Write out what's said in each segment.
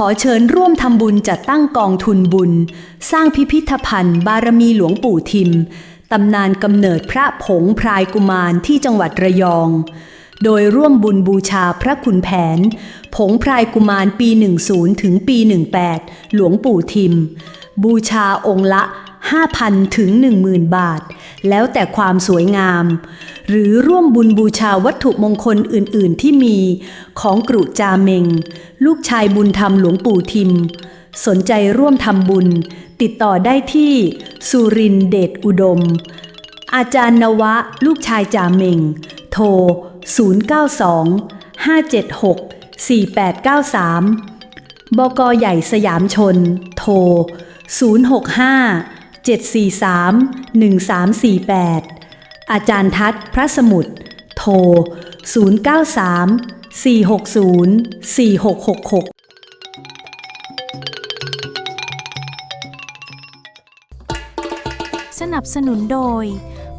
ขอเชิญร่วมทำบุญจัดตั้งกองทุนบุญ สร้างพิพิธภัณฑ์ บารมีหลวงปู่ทิม ตำนานกำเนิดพระผงพรายกุมารที่จังหวัดระยอง โดยร่วมบุญบูชาพระคุณแผน ผงพรายกุมารปี 10 ถึงปี 18 หลวงปู่ทิม บูชาองค์ละ 5,000 ถึง 10,000 บาท แล้วแต่ความสวยงาม หรือร่วมบุญบูชาวัตถุมงคลอื่น ๆ ที่มีของกรุจาเมง ลูกชายบุญธรรมหลวงปู่ทิม สนใจร่วมทำบุญ ติดต่อได้ที่สุรินเดชอุดม อาจารย์นวะ ลูกชายจ่าเมงโทร 092 576 4893 บกใหญ่สยามชน โทร 065 743 1348 อาจารย์ทัศพระสมุทร โทร 093 460 4666สนับสนุนโดย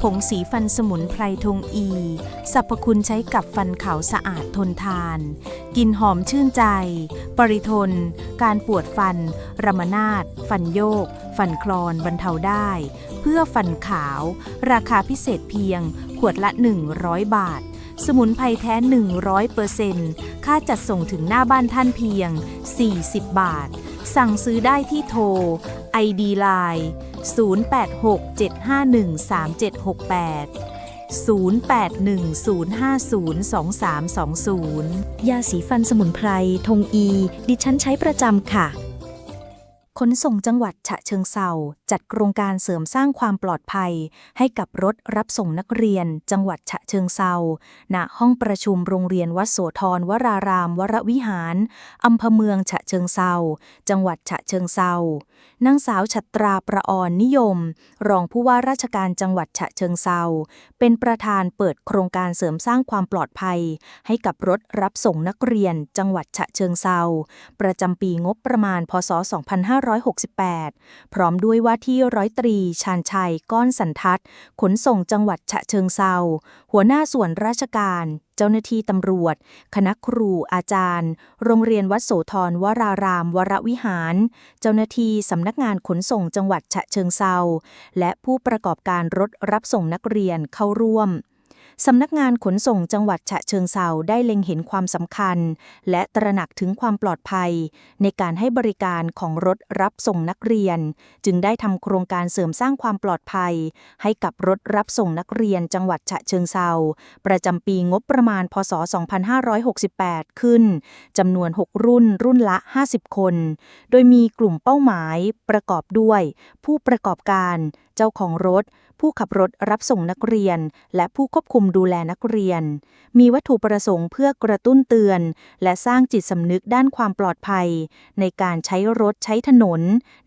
ผงสีฟันสมุนไพรทงอี สรรพคุณใช้กับฟันขาวสะอาดทนทาน กินหอมชื่นใจ ปริทน การปวดฟัน รมนาดฟันโยก ฟันคลอนบรรเทาได้ เพื่อฟันขาว ราคาพิเศษเพียง ขวดละ 100 บาท สมุนไพรแท้ 100%ค่าจัดส่งถึงหน้าบ้านท่านเพียง 40 บาท สั่งซื้อได้ที่โทร ID Line 0860502376ยาสีฟันสมุนไพร ทงอี ดิฉันใช้ประจำค่ะ ขนส่งจังหวัดฉะเชิงเซาจัดโครงการเสริมสร้างความปลอดภัย ให้กับรถรับส่งนักเรียน จังหวัดฉะเชิงเซาณห้องประชุมโรงเรียนวัดโสธรวราราม วรวิหารอำเภอเมืองฉะเชิงเซาจังหวัดฉะเชิงเซานางสาวฉัตราประออนนิยม รองผู้ว่าราชการจังหวัดฉะเชิงเซาเป็นประธานเปิดโครงการเสริมสร้างความปลอดภัย ให้กับรถรับส่งนักเรียน จังหวัดฉะเชิงเซาประจำปีงบประมาณพศ2568 พร้อมด้วยว่าที่ร้อยตรี ชาญชัย ก้อนสันทัดขนส่งจังหวัดฉะเชิงเซาหัวหน้าส่วนราชการ เจ้าหน้าที่ตำรวจ คณะครู อาจารย์ โรงเรียนวัดโสธรวราราม วรวิหาร เจ้าหน้าที่สำนักงานขนส่งจังหวัดฉะเชิงเซาและผู้ประกอบการรถรับส่งนักเรียนเข้าร่วม สำนักงานขนส่งจังหวัดฉะเชิงเซาได้เล็งเห็นความสำคัญ และตระหนักถึงความปลอดภัย ในการให้บริการของรถรับส่งนักเรียน จึงได้ทำโครงการเสริมสร้างความปลอดภัย ให้กับรถรับส่งนักเรียนจังหวัดฉะเชิงเซาประจำปีงบประมาณ พศ 2568 ขึ้นจำนวน 6 รุ่นรุ่นละ 50 คน โดยมีกลุ่มเป้าหมายประกอบด้วย ผู้ประกอบการ เจ้าของรถ ผู้ขับรถรับส่งนักเรียน และผู้ควบคุมดูแลนักเรียน มีวัตถุประสงค์เพื่อกระตุ้นเตือน และสร้างจิตสำนึกด้านความปลอดภัย ในการใช้รถใช้ถนน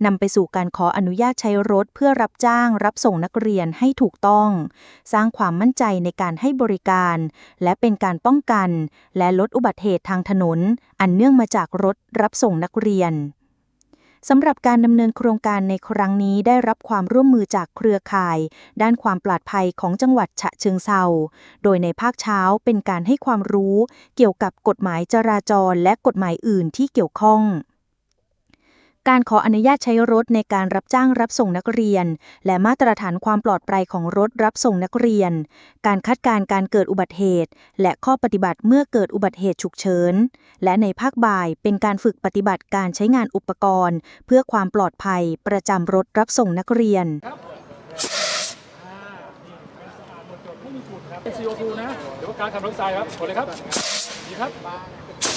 นำไปสู่การขออนุญาตใช้รถเพื่อรับจ้าง รับส่งนักเรียนให้ถูกต้อง สร้างความมั่นใจในการให้บริการ และเป็นการป้องกัน และลดอุบัติเหตุทางถนน อันเนื่องมาจากรถรับส่งนักเรียน สำหรับการดำเนินโครงการในครั้งนี้ได้รับความร่วมมือจากเครือข่าย ด้านความปลอดภัยของจังหวัดฉะเชิงเซา โดยในภาคเช้าเป็นการให้ความรู้ เกี่ยวกับกฎหมายจราจรและกฎหมายอื่นที่เกี่ยวข้อง การขออนุญาตใช้รถในการรับจ้างรับส่งนักเรียน และมาตรฐานความปลอดภัยของรถรับส่งนักเรียน การคาดการการเกิดอุบัติเหตุ และข้อปฏิบัติเมื่อเกิดอุบัติเหตุฉุกเฉิน และในภาคบ่ายเป็นการฝึกปฏิบัติการใช้งานอุปกรณ์ เพื่อความปลอดภัยประจำรถรับส่งนักเรียน CO2 นะ เดี๋ยวการขับรถทรายครับกดเลยครับดีครับ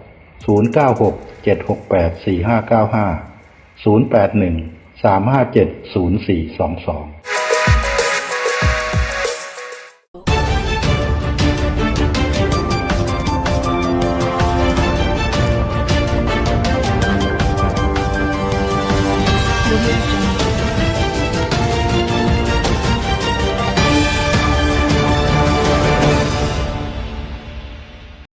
096 768 4595 081 357 0422